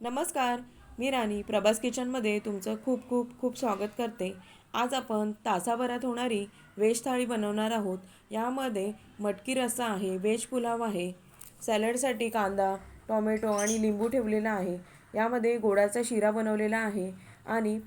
नमस्कार मी राणी प्रभास किचनमध्ये तुमचं खूप खूप खूप स्वागत करते. आज आपण तासाभरात होणारी व्हेज थाळी बनवणार आहोत. यामध्ये मटकी रस्सा आहे व्हेज पुलाव आहे सॅलडसाठी कांदा टोमॅटो आणि लिंबू ठेवलेला आहे. यामध्ये गोडाचा शिरा बनवलेला आहे आणि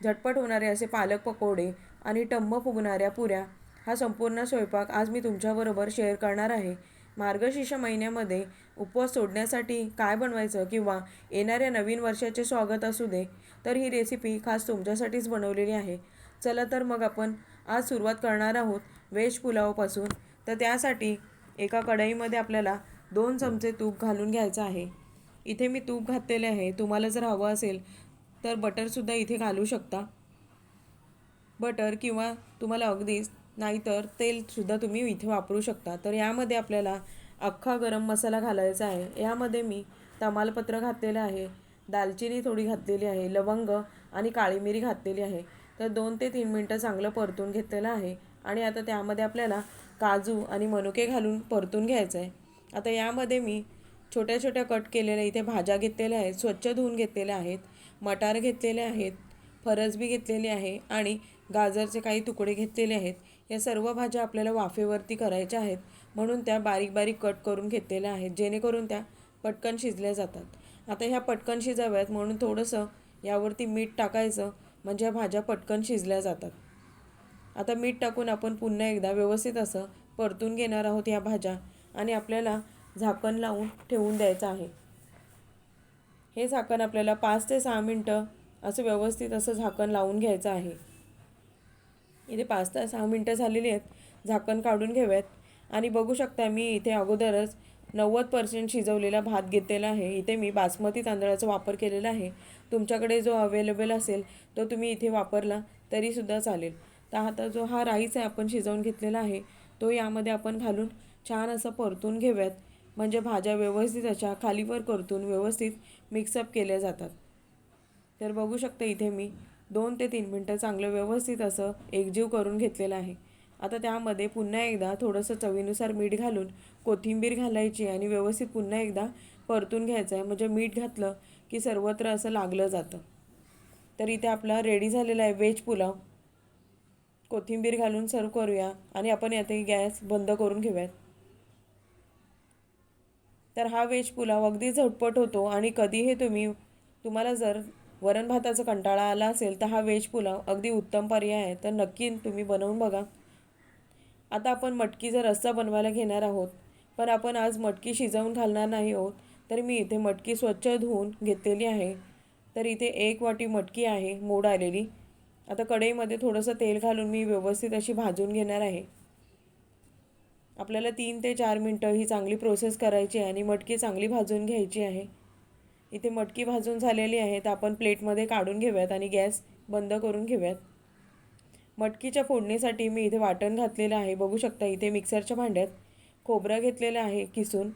झटपट होणारे असे पालक पकोडे आणि टम्म फुगणाऱ्या पुऱ्या. हा संपूर्ण स्वयंपाक आज मी तुमच्याबरोबर शेअर करणार आहे. मार्गशीर्ष महिन्यामध्ये उपवास सोडण्यासाठी काय बनवायचं किंवा येणाऱ्या नवीन वर्षाचे स्वागत असू दे तर ही रेसिपी खास तुमच्यासाठीच बनवलेली आहे. चला तर मग आपण आज सुरुवात करणार आहोत व्हेज पुलावपासून. तर त्यासाठी एका कढईमध्ये आपल्याला दोन चमचे तूप घालून घ्यायचं आहे. इथे मी तूप घातलेले आहे. तुम्हाला जर हवं असेल तर बटरसुद्धा इथे घालू शकता. बटर किंवा तुम्हाला अगदीच नाहीतर तेलसुद्धा तुम्ही इथे वापरू शकता. तर यामध्ये आपल्याला अख्खा गरम मसाला घालायचा आहे. यामध्ये मी तमालपत्र घातलेलं आहे दालचिनी थोडी घातलेली आहे लवंग आणि काळी मिरी घातलेली आहे. तर दोन ते तीन मिनटं चांगलं परतून घेतलेलं आहे आणि आता त्यामध्ये आपल्याला काजू आणि मनुके घालून परतून घ्यायचं आहे. आता यामध्ये मी छोट्या छोट्या कट केलेल्या इथे भाज्या घेतलेल्या आहेत स्वच्छ धुवून घेतलेल्या आहेत मटार घेतलेले आहेत फरसबी घेतलेली आहे आणि गाजरचे काही तुकडे घेतलेले आहेत. या सर्व भाज्या आपल्याला वाफेवरती करायच्या आहेत. म्हणून त्या बारीक बारीक कट करून घेतलेल्या आहेत जेणेकरून त्या पटकन शिजल्या जातात. आता ह्या पटकन शिजाव्यात म्हणून थोडंसं यावरती मीठ टाकायचं म्हणजे ह्या भाज्या पटकन शिजल्या जातात. आता मीठ टाकून आपण पुन्हा एकदा व्यवस्थित असं परतून घेणार आहोत ह्या भाज्या आणि आपल्याला झाकण लावून ठेवून द्यायचं आहे. हे झाकण आपल्याला पाच ते सहा मिनटं असं व्यवस्थित असं झाकण लावून घ्यायचं आहे. इथे पाच तास सहा मिनटं झालेली आहेत. झाकण काढून घेऊयात. आणि बघू शकता मी इथे अगोदरच नव्वद पर्सेंट शिजवलेला भात घेतलेला आहे. इथे मी बासमती तांदळाचा वापर केलेला आहे. तुमच्याकडे जो अवेलेबल असेल तो तुम्ही इथे वापरला तरीसुद्धा चालेल. तर आता जो हा राईस आहे आपण शिजवून घेतलेला आहे तो यामध्ये आपण घालून छान असं परतून घेऊयात. म्हणजे भाज्या व्यवस्थित अशा खालीवर करतून व्यवस्थित मिक्सअप केल्या जातात. तर बघू शकता इथे मी दोन ते तीन मिनटं चांगलं व्यवस्थित असं एकजीव करून घेतलेलं आहे. आता त्यामध्ये पुन्हा एकदा थोडंसं चवीनुसार मीठ घालून कोथिंबीर घालायची आणि व्यवस्थित पुन्हा एकदा परतून घ्यायचं आहे. म्हणजे मीठ घातलं की सर्वत्र असं लागलं जातं. तर इथे आपला रेडी झालेला आहे व्हेज पुलाव. कोथिंबीर घालून सर्व करूया आणि आपण यातही गॅस बंद करून घेऊयात. तर हा व्हेज पुलाव अगदी झटपट होतो आणि कधीही तुम्ही तुम्हाला जर वरण भाताचा कंटाळा आला असेल तर हा व्हेज पुलाव अगदी उत्तम पर्याय आहे. तर नक्की तुम्ही बनवून बघा. आता आपण मटकीचा रस्सा बनवायला घेणार आहोत. पण आपण आज मटकी शिजवून घालणार नाही आहोत. तर मी इथे मटकी स्वच्छ धुवून घेतलेली आहे. तर इथे एक वाटी मटकी आहे मोड आलेली. आता कढईमध्ये थोडंसं तेल घालून मी व्यवस्थित अशी भाजून घेणार आहे. आपल्याला तीन ते चार मिनटं ही चांगली प्रोसेस करायची आहे आणि मटकी चांगली भाजून घ्यायची आहे. इथे मटकी भाजून झालेली आहे तर आपण प्लेटमध्ये काढून घेऊयात आणि गॅस बंद करून घेऊयात. मटकीच्या फोडणीसाठी मी इथे वाटण घातलेलं आहे. बघू शकता इथे मिक्सरच्या भांड्यात खोबरं घेतलेलं आहे किसून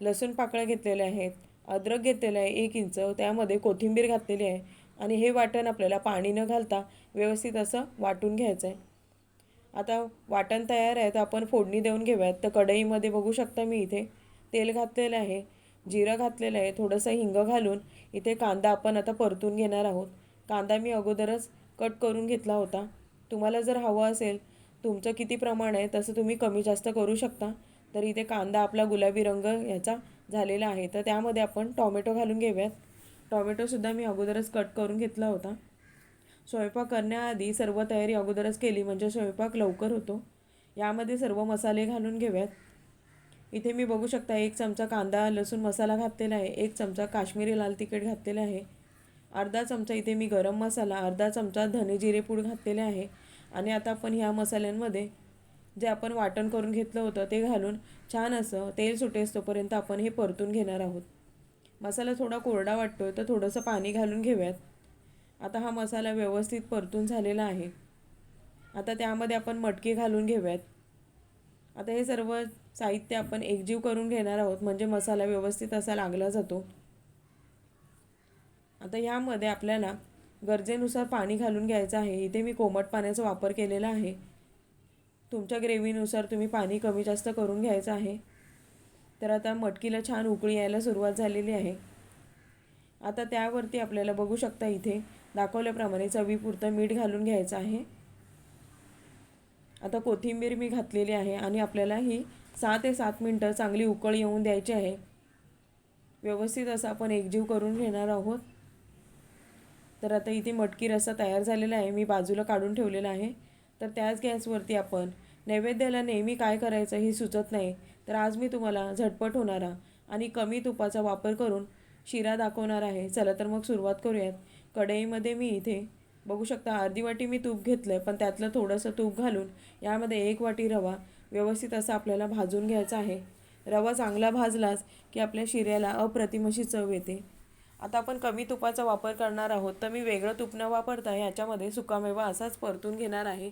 लसूण पाकळ्या घेतलेल्या आहेत अद्रक घेतलेलं आहे एक इंच त्यामध्ये कोथिंबीर घातलेली आहे आणि हे वाटण आपल्याला पाणी न घालता व्यवस्थित असं वाटून घ्यायचं आहे. आता वाटण तयार आहे तर आपण फोडणी देऊन घेऊयात. तर कढईमध्ये बघू शकता मी इथे तेल घातलेलं आहे. जिरं घातलेलं आहे थोडंसं हिंग घालून इथे कांदा आपण आता परतून घेणार आहोत. कांदा मी अगोदरच कट करून घेतला होता. तुम्हाला जर हवं असेल तुमचं किती प्रमाण आहे तसं तुम्ही कमी जास्त करू शकता. तर इथे कांदा आपला गुलाबी रंग याचा झालेला आहे. तर त्यामध्ये आपण टॉमॅटो घालून घेऊयात. टॉमॅटोसुद्धा मी अगोदरच कट करून घेतला होता. स्वयंपाक करण्याआधी सर्व तयारी अगोदरच केली म्हणजे स्वयंपाक लवकर होतो. यामध्ये सर्व मसाले घालून घेऊयात. इथे मी बघू शकता एक चमचा कांदा लसूण मसाला घातलेला आहे एक चमचा काश्मीरी लाल तिखट घातलेला आहे अर्धा चमचा इथे मी गरम मसाला अर्धा चमचा धने जिरे पूड घातलेले आहे आणि आता आपण ह्या मसाल्यांमध्ये जे आपण वाटण करून घेतलं होतं ते घालून छान असं तेल सुटेस तोपर्यंत आपण हे परतून घेणार आहोत. मसाला थोडा कोरडा वाटतो आहे तर थोडंसं पाणी घालून घेऊयात. आता हा मसाला व्यवस्थित परतून झालेला आहे. आता त्यामध्ये आपण मटकी घालून घेऊयात. आता हे सर्व साहित्य आपण एकजीव करून घेणार आहोत म्हणजे मसाला व्यवस्थित असा लागला जातो. आता यामध्ये आपल्याला गरजेनुसार पाणी घालून घ्यायचं आहे. इथे मी कोमट पाण्याचा वापर केलेला आहे. तुमच्या ग्रेव्हीनुसार तुम्ही पाणी कमी जास्त करून घ्यायचं आहे. तर आता मटकीला छान उकळी यायला सुरुवात झालेली आहे. आता त्यावरती आपल्याला बघू शकता इथे दाखवल्याप्रमाणे चवीपुरतं मीठ घालून घ्यायचं आहे. आता कोथिंबीर मी घातलेली आहे आणि आपल्याला ही सहा ते सात मिनटं चांगली उकळ येऊन द्यायची आहे. व्यवस्थित असं आपण एकजीव करून घेणार आहोत. तर आता इथे मटकी रस्सा तयार झालेला आहे. मी बाजूला काढून ठेवलेला आहे. तर त्याच गॅसवरती आपण नैवेद्याला नेहमी काय करायचं हे सुचत नाही. तर आज मी तुम्हाला झटपट होणारा आणि कमी तुपाचा वापर करून शिरा दाखवणार आहे. चला तर मग सुरुवात करूयात. कढईमध्ये मी इथे बघू शकता अर्धी वाटी मी तूप घेतलं आहे पण त्यातलं थोडंसं तूप घालून यामध्ये एक वाटी रवा व्यवस्थित असं आपल्याला भाजून घ्यायचा आहे. रवा चांगला भाजलाच की आपल्या शिऱ्याला अप्रतिम अशी चव येते. आता आपण कमी तुपाचा वापर करणार आहोत तर मी वेगळं तूप न वापरता ह्याच्यामध्ये सुकामेवा असाच परतून घेणार आहे.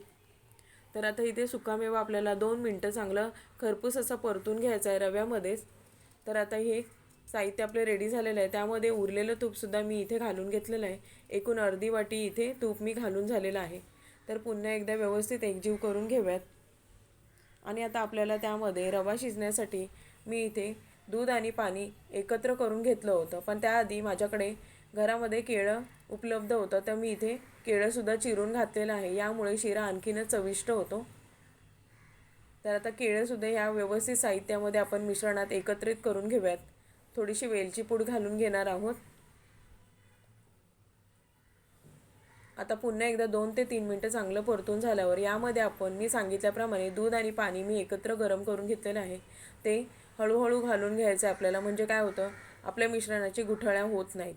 तर आता इथे सुकामेवा आपल्याला दोन मिनटं चांगलं खरपूस असं परतून घ्यायचं आहे रव्यामध्येच. तर आता हे साहित्य आपले रेडी झालेलं आहे. त्यामध्ये उरलेलं तूपसुद्धा मी इथे घालून घेतलेलं आहे. एकूण अर्धी वाटी इथे तूप मी घालून झालेलं आहे. तर पुन्हा एकदा व्यवस्थित एकजीव करून घेऊयात. आणि आता आपल्याला त्यामध्ये रवा शिजण्यासाठी मी इथे दूध आणि पाणी एकत्र करून घेतलं होतं. पण त्याआधी माझ्याकडे घरामध्ये केळं उपलब्ध होतं. तर मी इथे केळंसुद्धा चिरून घातलेलं आहे. यामुळे शिरा आणखीनच चविष्ट होतो. तर आता केळंसुद्धा ह्या व्यवस्थित साहित्यामध्ये आपण मिश्रणात एकत्रित करून घेऊयात. थोडीशी वेलची पूड घालून घेणार आहोत. आता पुन्हा एकदा दोन ते तीन मिनटं चांगलं परतून झाल्यावर यामध्ये आपण मी सांगितल्याप्रमाणे दूध आणि पाणी मी एकत्र गरम करून घेतलेलं आहे. ते हळूहळू घालून घ्यायचं आपल्याला. म्हणजे काय होतं? आपल्या मिश्रणाची गुठळ्या होत नाहीत.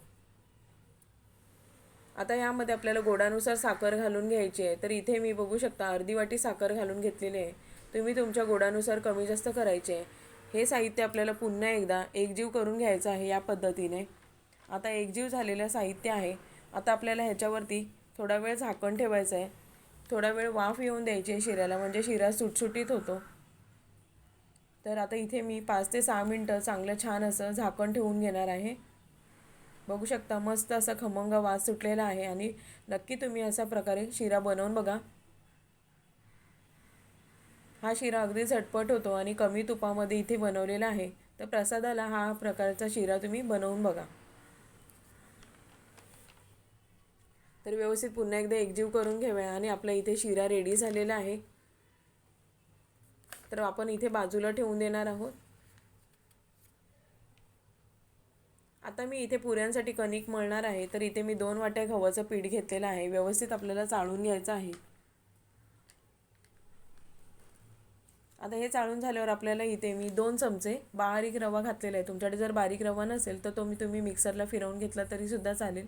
आता यामध्ये आपल्याला गोडानुसार साखर घालून घ्यायची आहे. तर इथे मी बघू शकता अर्धी वाटी साखर घालून घेतलेली आहे. तुम्ही तुमच्या गोडानुसार कमी जास्त करायचे आहे. हे साहित्य आपल्याला पुन्हा एकदा एकजीव करून घ्यायचं आहे या पद्धतीने. आता एकजीव झालेलं साहित्य आहे. आता आपल्याला ह्याच्यावरती थोडा वेळ झाकण ठेवायचं आहे. थोडा वेळ वाफ येऊन द्यायची आहे शिऱ्याला म्हणजे शिरा सुटसुटीत होतो. तर आता इथे मी पाच ते सहा मिनटं चांगलं छान असं झाकण ठेवून घेणार आहे. बघू शकता मस्त असा खमंग वास सुटलेला आहे आणि नक्की तुम्ही अशा प्रकारे शिरा बनवून बघा. हा शिरा अगदी झटपट होतो आणि कमी तुपामध्ये इथे बनवलेला आहे. तर प्रसादाला हा प्रकारचा शिरा तुम्ही बनवून बघा. तर व्यवस्थित पुन्हा एकदा एकजीव करून घेऊया आणि आपला इथे शिरा रेडी झालेला आहे. तर आपण इथे बाजूला ठेवून देणार आहोत. आता मी इथे पुऱ्यांसाठी कणिक मळणार आहे. तर इथे मी दोन वाट्या गव्हाचं पीठ घेतलेलं आहे. व्यवस्थित आपल्याला चाळून घ्यायचं आहे. आता हे चाळून झाल्यावर आपल्याला इथे मी दोन चमचे बारीक रवा घातलेला आहे. तुमच्याकडे जर बारीक रवा नसेल तर तो मी तुम्ही मिक्सरला फिरवून घेतला तरीसुद्धा चालेल.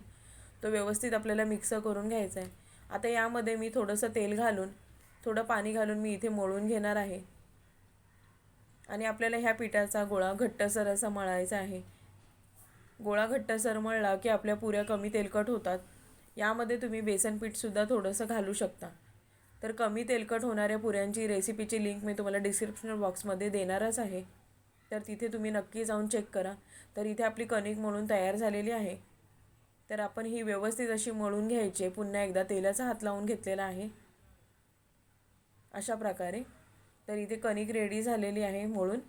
तो व्यवस्थित आपल्याला मिक्स करून घ्यायचा आहे. आता यामध्ये मी थोडंसं तेल घालून थोडं पाणी घालून मी इथे मळून घेणार आहे. आणि आपल्याला ह्या पिठाचा गोळा घट्टसर असा मळायचा आहे. गोळा घट्टसर मळला की आपल्या पुऱ्या कमी तेलकट होतात. यामध्ये तुम्ही बेसन पीठसुद्धा थोडंसं घालू शकता. तर कमी तेलकट होणाऱ्या पुऱ्यांची रेसिपीची लिंक मी तुम्हाला डिस्क्रिप्शन बॉक्समध्ये देणारच आहे. तर तिथे तुम्ही नक्की जाऊन चेक करा. तर इथे आपली कणिक म्हणून तयार झालेली आहे. तर आपण ही व्यवस्थित अशी मळून घ्यायची आहे. पुन्हा एकदा तेलाचा हात लावून घेतलेला आहे. अशा प्रकारे. तर इथे कणिक रेडी झालेली आहे मळून.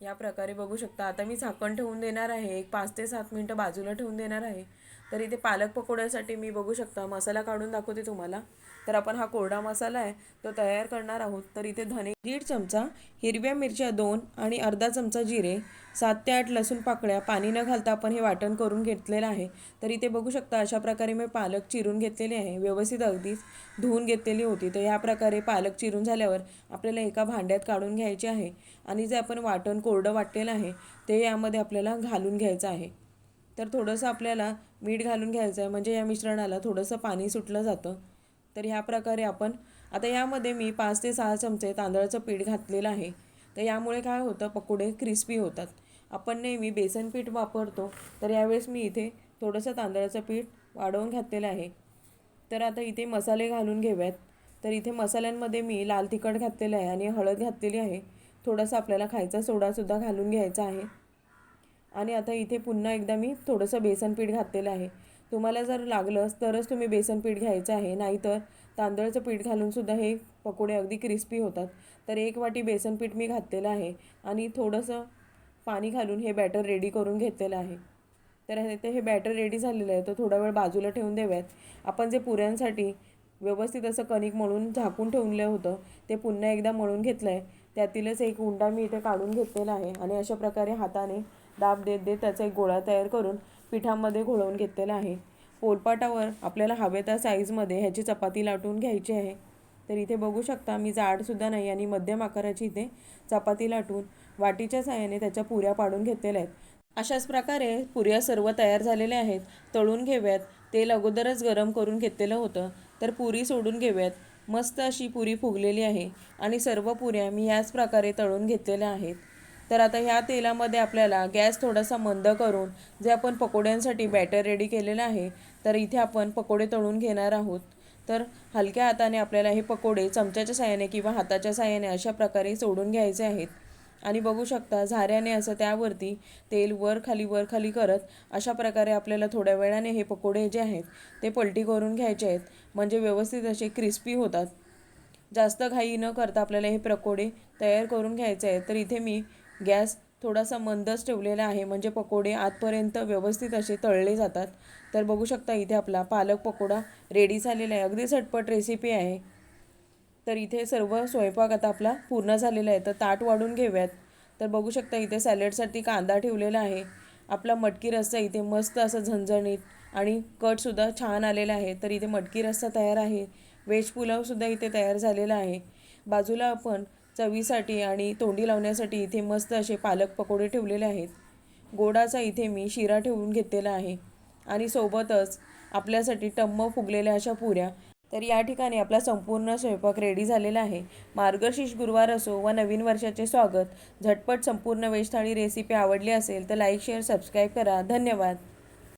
या प्रकारे बघू शकता. आता मी झाकण ठेवून देणार आहे. एक पाच ते सात मिनटं बाजूला ठेवून देणार आहे. तर इथे पालक पकोड्यासाठी मी बघू शकता. मसाला काढून दाखवते तुम्हाला. तर आपण हा कोरडा मसाला आहे तो तयार करणार आहोत. तर इथे धने दीड चमचा हिरव्या मिरच्या दोन आणि अर्धा चमचा जिरे सात ते आठ लसूण पाकळ्या पाणी न घालता आपण हे वाटण करून घेतलेलं आहे. तर इथे बघू शकता अशा प्रकारे मी पालक चिरून घेतलेली आहे. व्यवस्थित अगदीच धुवून घेतलेली होती. तर ह्या प्रकारे पालक चिरून झाल्यावर आपल्याला एका भांड्यात काढून घ्यायचे आहे. आणि जे आपण वाटण कोरडं वाटलेलं आहे ते यामध्ये आपल्याला घालून घ्यायचं आहे. तर थोडंसं आपल्याला मीठ घालून घ्यायचं आहे म्हणजे या मिश्रणाला थोडंसं पाणी सुटलं जातं. तर ह्या प्रकारे आपण आता यामध्ये मी पाच ते सहा चमचे तांदळाचं पीठ घातलेलं आहे. तर यामुळे काय होतं पकोडे क्रिस्पी होतात. आपण नेहमी बेसन पीठ वापरतो. तर यावेळेस मी इथे थोडंसं तांदळाचं पीठ वाढवून घातलेलं आहे. तर आता इथे मसाले घालून घेऊयात. तर इथे मसाल्यांमध्ये मी लाल तिखट घातलेलं आहे आणि हळद घातलेली आहे. थोडंसं आपल्याला खायचा सोडासुद्धा घालून घ्यायचा आहे. आणि आता इथे पुन्हा एकदा मी थोडंसं बेसन पीठ घातलेलं आहे. तुम्हाला जर लागलंच तरच तुम्ही बेसन पीठ घ्यायचं आहे. नाहीतर तांदळाचं पीठ घालूनसुद्धा हे पकोडे अगदी क्रिस्पी होतात. तर एक वाटी बेसन पीठ मी घातलेलं आहे आणि थोडंसं पाणी घालून हे बॅटर रेडी करून घेतलेलं आहे. तर इथे हे बॅटर रेडी झालेलं आहे. तर थोडा वेळ बाजूला ठेवून देव्यात आपण जे पुऱ्यांसाठी व्यवस्थित असं कणिक मळून झाकून ठेवलं होतं ते पुन्हा एकदा मळून घेतलं आहे त्यातीलच एक उंडा मी इथे काढून घेतलेला आहे आणि अशा प्रकारे हाताने दाब देत देत त्याचा एक गोळा तयार करून पिठामध्ये घोळवून घेतलेला आहे. पोलपाटावर आपल्याला हवे त्या साईजमध्ये ह्याची चपाती लाटून घ्यायची आहे. तर इथे बघू शकता मी जाडसुद्धा नाही आणि मध्यम आकाराची इथे चपाती लाटून वाटीच्या साहाय्याने त्याच्या पुऱ्या पाडून घेतलेल्या आहेत. अशाच प्रकारे पुऱ्या सर्व तयार झालेल्या आहेत. तळून घेऊयात. तेल अगोदरच गरम करून घेतलेलं होतं. तर पुरी सोडून घेऊयात. मस्त अशी पुरी फुगलेली आहे. आणि सर्व पुऱ्या मी याच प्रकारे तळून घेतलेल्या आहेत. तर आता ह्या तेलामध्ये आपल्याला गॅस थोडासा मंद करून जे आपण पकोड्यांसाठी बॅटर रेडी केलेलं आहे तर इथे आपण पकोडे तळून घेणार आहोत. तर हलक्या हाताने आपल्याला हे पकोडे चमच्याच्या साहाय्याने किंवा हाताच्या साहाय्याने अशा प्रकारे सोडून घ्यायचे आहेत. आणि बघू शकता झाऱ्याने असं त्यावरती तेल वर खाली वर खाली करत अशा प्रकारे आपल्याला थोड्या वेळाने हे पकोडे जे आहेत ते पलटी करून घ्यायचे आहेत. म्हणजे व्यवस्थित असे क्रिस्पी होतात. जास्त घाई न करता आपल्याला हे पकोडे तयार करून घ्यायचे आहेत. तर इथे मी गॅस थोडासा मंदच ठेवलेला आहे. म्हणजे पकोडे आतपर्यंत व्यवस्थित असे तळले जातात. तर बघू शकता इथे आपला पालक पकोडा रेडी झालेला आहे. अगदी झटपट रेसिपी आहे. तर इथे सर्व स्वयंपाक आता आपला पूर्ण झालेला आहे. तर ताट वाढून घेऊयात. तर बघू शकता इथे सॅलडसाठी कांदा ठेवलेला आहे. आपला मटकी रस्सा इथे मस्त असं झणझणीत आणि कटसुद्धा छान आलेला आहे. तर इथे मटकी रस्सा तयार आहे. व्हेज पुलावसुद्धा इथे तयार झालेला आहे. बाजूला आपण चवीसाठी आणि तोंडी लावण्यासाठी इथे मस्त असे पालक पकोडे ठेवलेले आहेत. गोडाचा इथे मी शिरा ठेवून घेतलेला आहे. आणि सोबतच आपल्यासाठी टम्म फुगलेल्या अशा पुऱ्या. तर या ठिकाणी आपला संपूर्ण स्वयंपाक रेडी झालेला आहे. मार्गशीर्ष गुरुवार असो व नवीन वर्षाचे स्वागत झटपट संपूर्ण वेज थाळी रेसिपी आवडली असेल तर लाईक शेअर सबस्क्राईब करा. धन्यवाद.